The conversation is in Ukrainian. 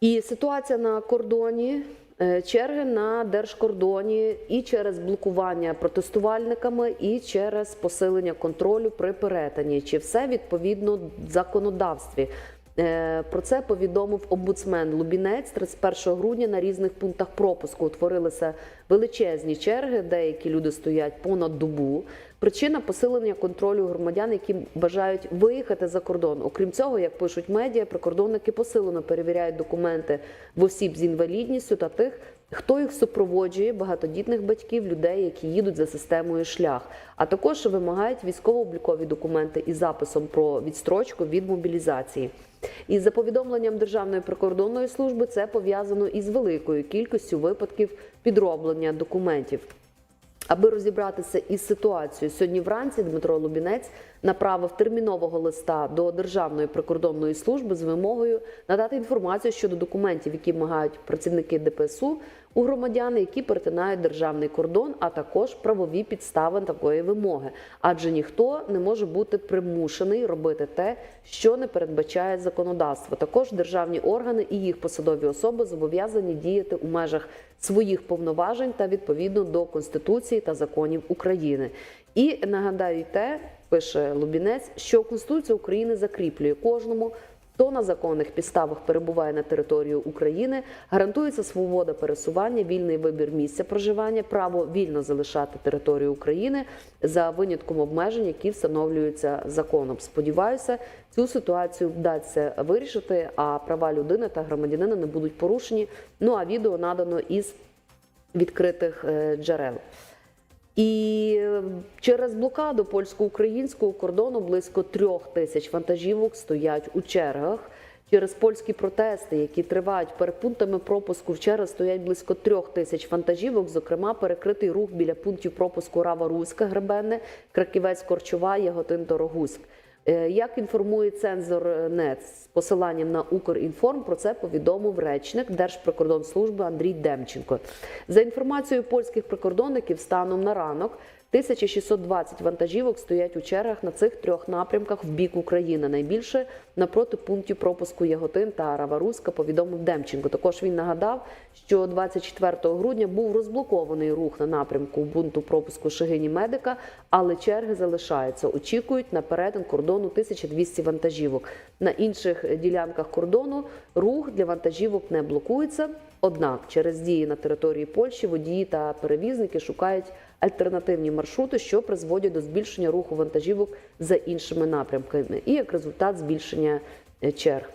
І ситуація на кордоні, е, черги на держкордоні і через блокування протестувальниками, і через посилення контролю при перетині. Чи все відповідно законодавстві? Е, Про це повідомив омбудсмен Лубінець 31 грудня на різних пунктах пропуску. Утворилися величезні черги. Деякі люди стоять понад добу. Причина посилення контролю громадян, які бажають виїхати за кордон. Окрім цього, як пишуть медіа, прикордонники посилено перевіряють документи в осіб з інвалідністю та тих, хто їх супроводжує, багатодітних батьків, людей, які їдуть за системою шлях. А також вимагають військово-облікові документи із записом про відстрочку від мобілізації. І за повідомленням Державної прикордонної служби, це пов'язано із великою кількістю випадків підроблення документів. Аби розібратися із ситуацією, сьогодні вранці Дмитро Лубінець направив термінового листа до Державної прикордонної служби з вимогою надати інформацію щодо документів, які вимагають працівники ДПСУ у громадян, які перетинають державний кордон, а також правові підстави такої вимоги. Адже ніхто не може бути примушений робити те, що не передбачає законодавство. Також державні органи і їх посадові особи зобов'язані діяти у межах своїх повноважень та відповідно до Конституції та законів України. І нагадаю те, пише Лубінець, що Конституція України закріплює кожному. Хто на законних підставах перебуває на території України, гарантується свобода пересування, вільний вибір місця проживання, право вільно залишати територію України за винятком обмежень, які встановлюються законом. Сподіваюся, цю ситуацію вдасться вирішити, а права людини та громадянина не будуть порушені. Ну а відео надано із відкритих е, джерел. І е, через блокаду польсько-українського кордону близько трьох тисяч вантажівок стоять у чергах. Через польські протести, які тривають перед пунктами пропуску в чергах стоять близько трьох тисяч вантажівок. Зокрема, перекритий рух біля пунктів пропуску Рава Руська, Гребенне, Краківець, Корчова, Яготин, Дорогуськ. Е, Як інформує цензор НЕТ з посиланням на Укрінформ, про це повідомив речник Держприкордонслужби Андрій Демченко. За інформацією польських прикордонників, станом на ранок 1620 вантажівок стоять у чергах на цих трьох напрямках в бік України. Найбільше напроти пунктів пропуску Яготин та Раваруська, повідомив Демченко. Також він нагадав, що 24 грудня був розблокований рух на напрямку пункту пропуску Шигині Медика, але черги залишаються. Очікують на перетин кордону 1200 вантажівок. На інших ділянках кордону рух для вантажівок не блокується. Однак через дії на території Польщі водії та перевізники шукають альтернативні маршрути, що призводять до збільшення руху вантажівок за іншими напрямками, і як результат збільшення е, черг.